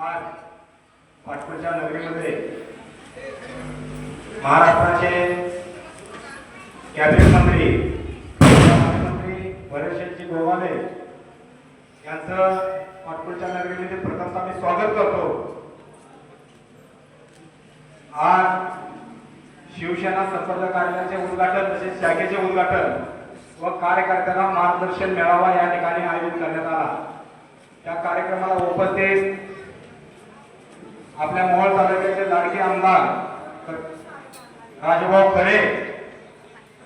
आज पाटपूरच्या नगरीमध्ये महाराष्ट्राचे कॅबिनेट मंत्री मंत्री भरतशेठजी गोवाले यांचं पाटपूरच्या नगरीमध्ये प्रथमतः आम्ही स्वागत करतो. आज शिवसेना संपर्क कार्यालयाचे उद्घाटन तसेच शाखेचे उद्घाटन व कार्यकर्त्यांना मार्गदर्शन मेळावा या ठिकाणी आयोजित करण्यात आला. त्या कार्यक्रमाला उपस्थित आपल्या मोहोळ तालुक्याचे लाडके आमदार राजभाऊ खरे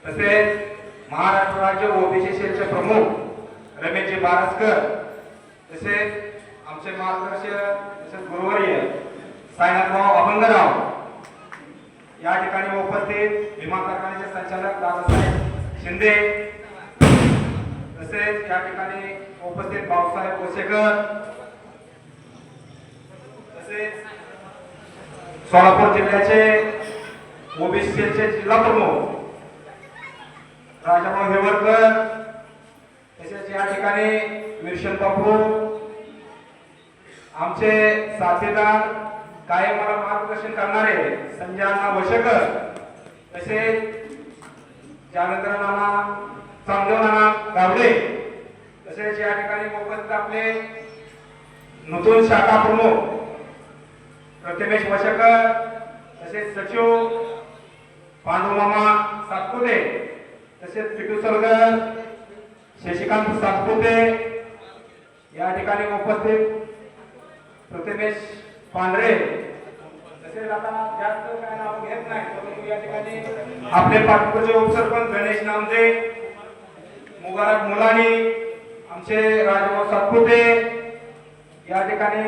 तसेच महाराष्ट्र राज्य ओबीसी सेलचे प्रमुख रमेशजी बारसकर तसेच आमचे मार्गदर्शक तसेच गुरुवर्य साईनाथभाऊ अभंगराव या ठिकाणी उपस्थित विमा कारखान्याचे संचालक दादासाहेब शिंदे तसेच या ठिकाणी उपस्थित भाऊसाहेब कोसेकर तसेच सोलापूर जिल्ह्याचे ओबीसीचे जिल्हा प्रमुख राजाभाऊ हेवरकर तसेच या ठिकाणी विरशन बापू आमचे साथीदार कायम मला मार्गदर्शन करणारे संजय अण्णा वशकर तसेच जानेंद्र नाना नाना गावडे. तसेच या ठिकाणी मोफत आपले नूतन शाखा प्रमुख प्रथमेश वशकर तसेच सचिव पांडुमामा सातपुते तसेच पिटू सरगर शशिकांत सातपुते. या ठिकाणी उपस्थित प्रथमेश पांढरे. तसेच आता जास्त काय नाव घेत नाही परंतु या ठिकाणी आपले पाटपूरचे उपसरपंच गणेश नामदे मुबारक मुलानी आमचे राजभाऊ सातपुते या ठिकाणी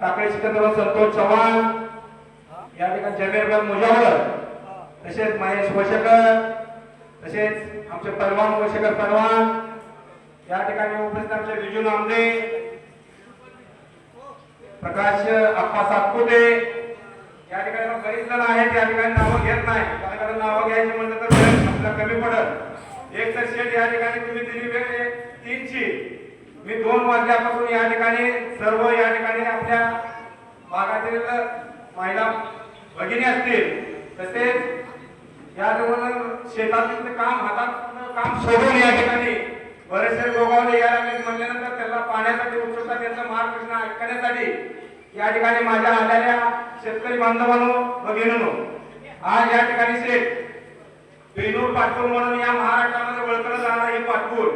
टाकळे सिकंदर संतोष चव्हाण या ठिकाणी जमीरभाई मुजावर तसेच महेश वशकर तसेच आमचे परवान वशकर परवान या ठिकाणी उपस्थित आमचे विजू नामदे प्रकाश अप्पा सातपुते या ठिकाणी मग बरीच जण आहेत या ठिकाणी नावं घेत नाही. कारण नावं घ्यायची म्हणलं तर आपल्याला कमी पडत एक तर शेट या ठिकाणी तुम्ही दिली वेळ आहे. तीनची. मी दोन वाजल्यापासून या ठिकाणी सर्व या ठिकाणी आपल्या भागातील महिला भगिनी असतील तसेच या जवळ शेतातील काम हातात काम सोडून या ठिकाणी बरेचसे गोगावले या लागले म्हणल्यानंतर त्याला पाण्यासाठी उत्सुकता त्यांचा मार्गदर्शन ऐकण्यासाठी या ठिकाणी माझ्या आलेल्या शेतकरी बांधवांनो भगिनीनो आज या ठिकाणी शेत बेनूर पाटपूर म्हणून या महाराष्ट्रामध्ये ओळखलं जाणार हे पाटपूर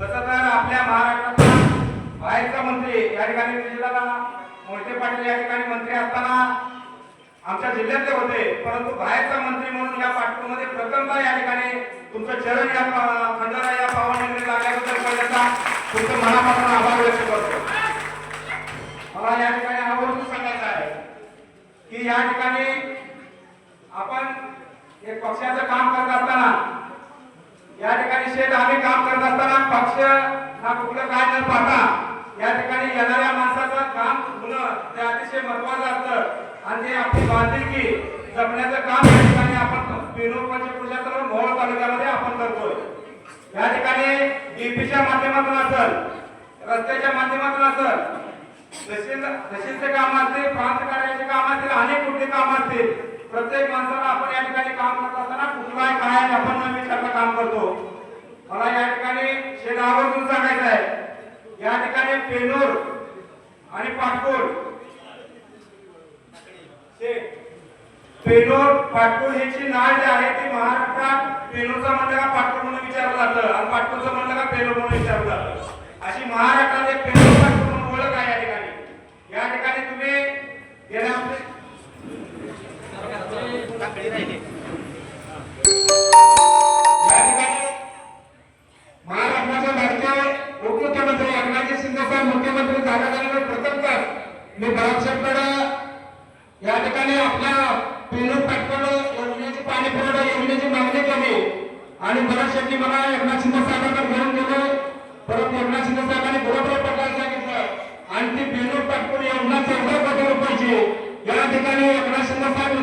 तसं तर आपल्या महाराष्ट्राचा बाहेरचा मंत्री या ठिकाणी जिल्ह्याला मोहिते पाटील या ठिकाणी मंत्री असताना आमच्या जिल्ह्यातले होते. परंतु बाहेरचा मंत्री म्हणून या पाटपूरमध्ये प्रथमतः या ठिकाणी तुमचं चरण या पा- खंडारा या पावनगरी लागल्याबद्दल पहिल्यांदा तुमचं मनापासून आभार व्यक्त करतो. मला या ठिकाणी आवर्जून सांगायचं आहे की या ठिकाणी आपण हे पक्षाचं काम करत असताना या ठिकाणी शेत आम्ही काम करत असताना पक्ष हा कुठलं काय न पाहता या ठिकाणी येणाऱ्या माणसाचं काम होणं ते अतिशय महत्वाचं असतं. आणि ते आपली बांधिलकी जपण्याचं काम या ठिकाणी आपण पेनूर म्हणजे पंचकृषा मोहोळ तालुक्यामध्ये आपण करतोय. या ठिकाणी डीपीच्या माध्यमातून असेल रस्त्याच्या माध्यमातून असेल तहसील तहसीलचे काम असतील प्रांत कार्याचे काम असतील अनेक कुठली काम असतील प्रत्येक माणसाला आपण या ठिकाणी काम करत असताना कुठला काय आपण न विचारता काम करतो. मला या ठिकाणी शेत आवर्जून सांगायचं आहे. या ठिकाणी पेनूर आणि पाटपूर शेत पेनूर पाटपूर ह्याची नाळ जी आहे ती महाराष्ट्रात पेनूरचा म्हणलं का पाटपूर म्हणून विचारलं जातं आणि पाटपूरचं म्हणलं का पेनूर म्हणून विचारलं जातं. अशी महाराष्ट्रात एक पेनूर मी बाळासाहेबकडे या ठिकाणी आपल्या पेनूर पाटकर योजनेची पाणी पुरवठा योजनेची मागणी केली. आणि बऱ्याच शेट्टी मला एकनाथ शिंदे साहेबांना घेऊन गेलो. परत एकनाथ शिंदे साहेबांनी बरोबर पडल्याचं सांगितलं. आणि ती पेनूर पाटकर योजना चौदा कोटी रुपयाची. या ठिकाणी एकनाथ शिंदे साहेब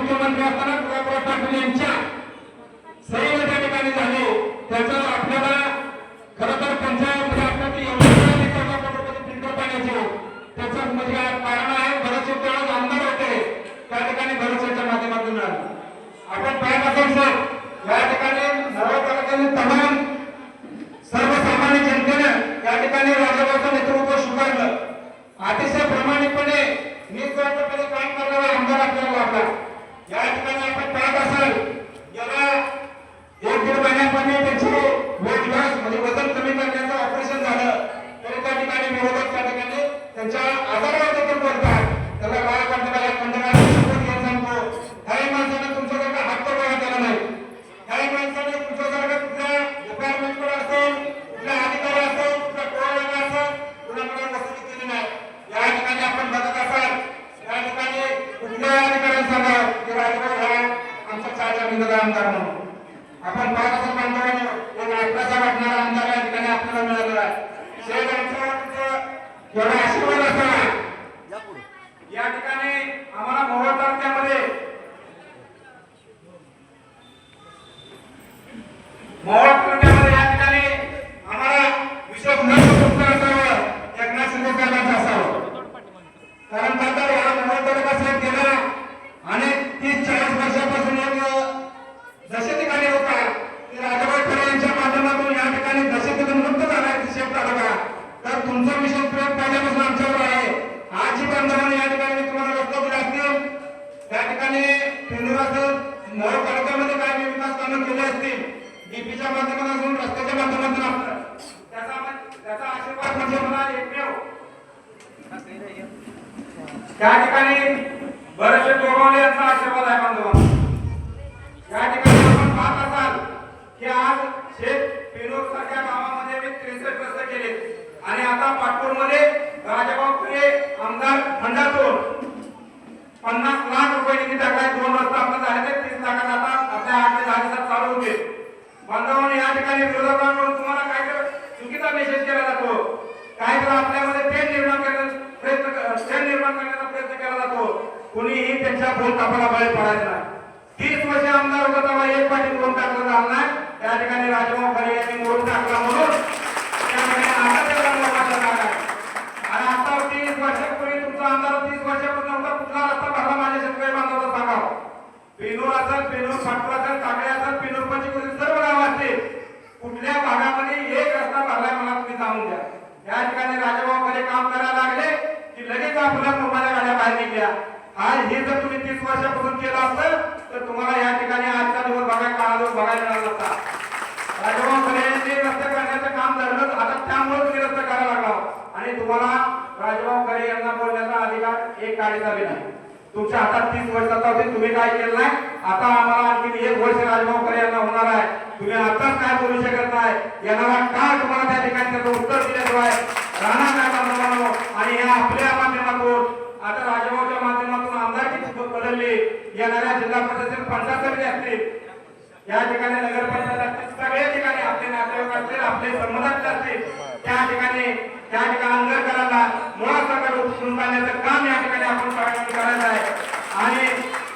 या ठिकाणी राज्याचा नेतृत्व आमचं एवढा आशीर्वाद असावा या ठिकाणी आम्हाला मोहोळ तालुक्यामध्ये मोहोळ तालुक्यामध्ये या ठिकाणी आम्हाला विशेष महत्त्व असावं एकनाथ शिंदे साहेबांचं असावं कारण का तर या मोहोळ तालुका साहेब गेल्या अनेक तीस चाळीस वर्षापासून एक जसे ठिकाणी होता की राजाभाई खरे यांच्या माध्यमातून या ठिकाणी दशेतून मुक्त झाला आहे शेप तालुका तर तुमचा विशेष प्रयोग पहिल्यापासून आमच्यावर आहे आजची बांधवांनी या ठिकाणी मी तुम्हाला रस्ता दिला असतील त्या ठिकाणी पिंजराचं मोहोळ तालुक्यामध्ये काय मी विकास कामं केले असतील डीपीच्या माध्यमातून रस्त्याच्या माध्यमातून आपलं त्याचा त्याचा आशीर्वाद म्हणजे मला एकमेव. त्या ठिकाणी बरेचसे गोगावले यांचा आशीर्वाद आहे बांधवांना या ठिकाणी आपण पाहत असाल की आज शेत पिनोर सारख्या गावामध्ये मी त्रेसष्ट रस्ते केले. आणि आता पाटपूरमध्ये राजाभाऊ फुले आमदार फंडातून पन्नास लाख रुपये निधी टाकलाय. दोन रस्ता आपण झाले ते तीस लाखात आता आपल्या आठ ते दहा दिवसात चालू होते बांधवांनी या ठिकाणी विरोधकांकडून तुम्हाला काय तर चुकीचा मेसेज केला जातो काय तर आपल्यामध्ये तेल निर्माण करण्याचा प्रयत्न तेल निर्माण करण्याचा प्रयत्न केला जातो कुणीही त्यांच्या बोल कापाला बळी पडायचा नाही. तीस वर्ष आमदार होता तेव्हा एक पाठी कोण टाकलं झालं त्या ठिकाणी राजभाऊ खरे यांनी मोडून टाकला म्हणून त्या आता त्याला मोलाचा भाग आणि आता तीस वर्षापूर्वी तुमचा आमदार तीस वर्षापूर्वी नव्हता. कुठला रस्ता भरला माझ्या शेतकरी बांधवाचा सांगा पेनूर असेल पेनूर फाटपूर असेल काकडे असेल पेनूर पंचकृती सर्व गाव असतील कुठल्या भागामध्ये एक रस्ता भरलाय मला तुम्ही जाणून द्या या ठिकाणी राजाभाऊ खरे काम करायला लागले की लगेच आपल्या मुंबईच्या गाड्या बाहेर निघल्या हा हे जर तुम्ही तीस वर्षापासून केलं असतं तर तुम्हाला या ठिकाणी आजचा दिवस बघायला काळा बघायला मिळाला नसता राजभाऊ खरे रस्ते करण्याचं काम धरलं आता त्यामुळे तुम्ही रस्ता करायला लागला आणि तुम्हाला राजभाऊ खरे यांना बोलण्याचा अधिकार एक काढीचा बी नाही. तुमच्या हातात तीस वर्षाचा होते तुम्ही काय केलं नाही? आता आम्हाला आणखी एक वर्ष राजभाऊ खरे यांना होणार आहे. तुम्ही आताच काय बोलू शकत नाही? येणारा काळ तुम्हाला त्या ठिकाणी त्याचं उत्तर दिल्याशिवाय राहणार नाही बांधवांनो. आणि या आपल्या माध्यमातून आता राजभाऊच्या माध्यमातून आमदारकी बदलली येणाऱ्या जिल्हा परिषदेतील पंचायत समिती असतील या ठिकाणी नगरपंचायत असतील सगळ्या ठिकाणी आपले नातेवाईक असतील आपले संबंधात असतील त्या ठिकाणी त्या ठिकाणी अंगर करायला मुळात सगळं उचलून काढण्याचं काम या ठिकाणी आपण करायचं आहे. आणि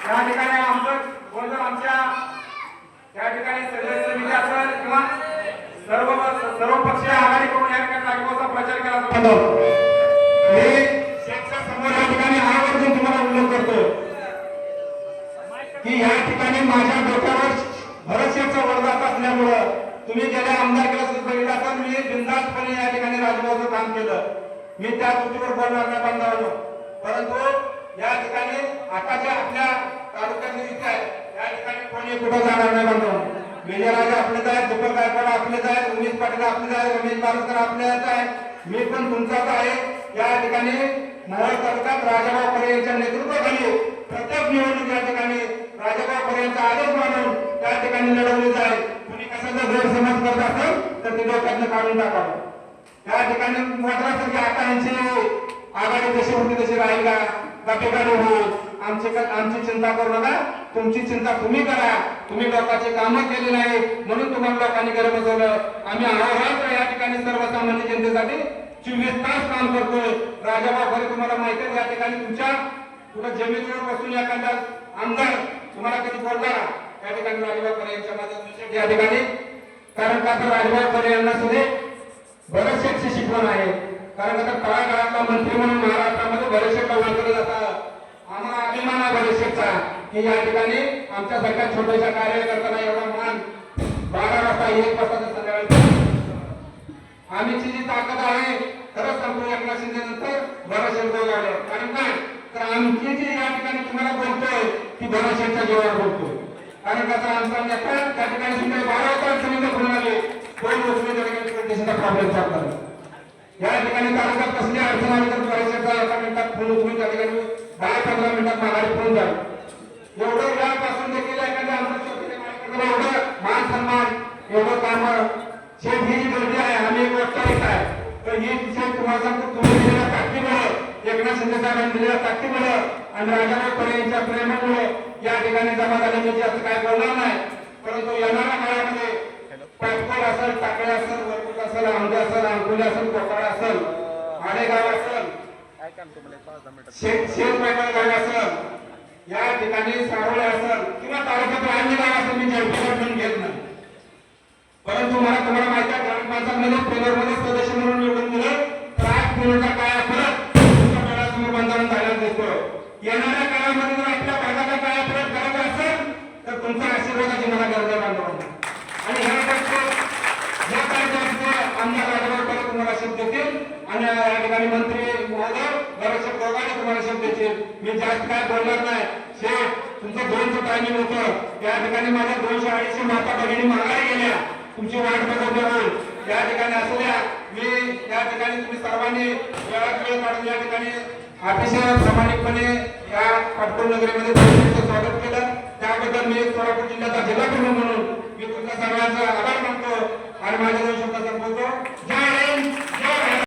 या ठिकाणी आमचं बोलतो आमच्या त्या ठिकाणी सगळे समिती असेल किंवा सर्व सर्व पक्षीय आघाडी करून या ठिकाणी राजभाऊचा प्रचार केला जातो. मी शेतच्या समोर या ठिकाणी आवर्जून तुम्हाला उल्लेख करतो. की या ठिकाणी माझ्या डोक्यावर भरतशेठचा वरदात असल्यामुळं तुम्ही गेल्या आमदार बघितलं असाल मी बिंदासपणे या ठिकाणी राजभाऊचं काम केलं. मी त्या त्रुटीवर बोलणार नाही बांधवांनो. परंतु या ठिकाणी आताच्या आपल्या तालुक्यातली इथे आहे या ठिकाणी कोणी कुठं जाणार नाही बांधवांनो. विजयराजे आपलेच आहेत दीपक गायकवाड आपलेच आहेत उमेश पाटील आपलेच आहेत रमेश बालकर आपलेच आहे मी पण तुमचाच आहे. या ठिकाणी मोहोळ तालुक्यात राजाभाऊ खरे यांच्या नेतृत्वाखाली प्रत्येक निवडणूक या ठिकाणी राजाभाऊ खरे यांचा आदेश मानून ठिकाणी लढवली जाईल. कुणी कशाचा गैरसमज करत असेल तर ते लोकांना काढून टाकावं. या ठिकाणी मोठा असेल की आता यांची आघाडी जशी होती तशी राहील. का का होईल आमची आमची चिंता करू नका. तुमची चिंता तुम्ही करा. तुम्ही लोकांची कामं केली नाही म्हणून तुम्हाला लोकांनी गरज बसवलं. आम्ही अहोरात्र या ठिकाणी सर्वसामान्य जनतेसाठी. चोवीस तास काम करतोय. राजाभाऊ खरे तुम्हाला माहिती आहे या ठिकाणी तुमच्या कुठं जमिनीवर बसून एखादा आमदार तुम्हाला कधी बोलला? त्या ठिकाणी राजभाऊ खरे यांच्या माध्यमातून या ठिकाणी. कारण का तर राजभाऊ खरे यांना सुद्धा बरेचसे अशी शिकवण आहे. कारण आता तळागाळातला मंत्री म्हणून महाराष्ट्रामध्ये बरेचसे ओळखले जातात आम्हाला अभिमान आहे बरेचशेचा की या ठिकाणी आमच्यासारख्या छोट्याशा कार्यकर्त्यांना एवढा मान बारा वाजता एक वाजता संध्याकाळी आम्हीची जी ताकद आहे खरंच संपूर्ण एकनाथ शिंदे नंतर भराशेठ आले कारण काय? तर आमची जी या ठिकाणी तुम्हाला बोलतोय ती बरेचशेच्या जीवावर बोलतोय. कारण त्याचा आमचा नेता त्या ठिकाणी सुद्धा बारा होता अडचणीला आले. दोन लोक त्या ठिकाणी कंडिशनचा प्रॉब्लेम चालतात या ठिकाणी तालुक्यात कसली अडचण आली तर एका मिनिटात फोन उचलून त्या ठिकाणी दहा पंधरा मिनिटात माघारी फोन जा एवढं वेळापासून देखील एखाद्या आमच्या एवढं मान सन्मान एवढं काम. शेत ही गर्दी आहे आम्ही एक आहे. तर ही शेत तुम्हाला सांगतो तुम्ही दिलेल्या ताकदीमुळे एकनाथ शिंदे साहेबांनी दिलेल्या आणि राजाभाऊ परे यांच्या प्रेमामुळे या ठिकाणी जमा झाले. म्हणजे असं काय बोलणार नाही. परंतु येणाऱ्या काळामध्ये पाटकोल असेल टाकळे असेल वरकुट असेल आंबे असेल अंकुले असेल कोकाळा असेल आडेगाव असेल शेत शेत गाव असेल या ठिकाणी सारोळे असेल किंवा तालुक्यात अन्य गाव असेल मी जळगाव म्हणून घेत नाही. परंतु मला तुम्हाला माहिती आहे ग्रामपंचायतमध्ये मध्ये सदस्य म्हणून निवडून दिलं. काळामध्ये जर आपल्या भागाचा करायचा असेल तर तुमच्या आशीर्वादाची मला गरज बांधवांना आणि ह्या गोष्टी या आमदार तुम्हाला शब्द देतील. आणि या ठिकाणी मंत्री महोदय बरेचसे तुम्हाला शब्द देतील. मी जास्त काय बोलणार नाही. शेठ तुमचं दोनचं टायमिंग होतं. त्या ठिकाणी माझ्या दोनशे अडीचशे माता भगिनी गेल्या. तुमची वाट बघत राहून त्या ठिकाणी असू द्या. मी त्या ठिकाणी तुम्ही सर्वांनी वेळात वेळ काढून या ठिकाणी अतिशय प्रामाणिकपणे या पाटकोल नगरीमध्ये स्वागत केलं. त्याबद्दल मी सोलापूर जिल्ह्याचा जिल्हा प्रमुख म्हणून मी तुमच्या सर्वांचा आभार मानतो आणि माझ्या दोन शब्द संपवतो. जय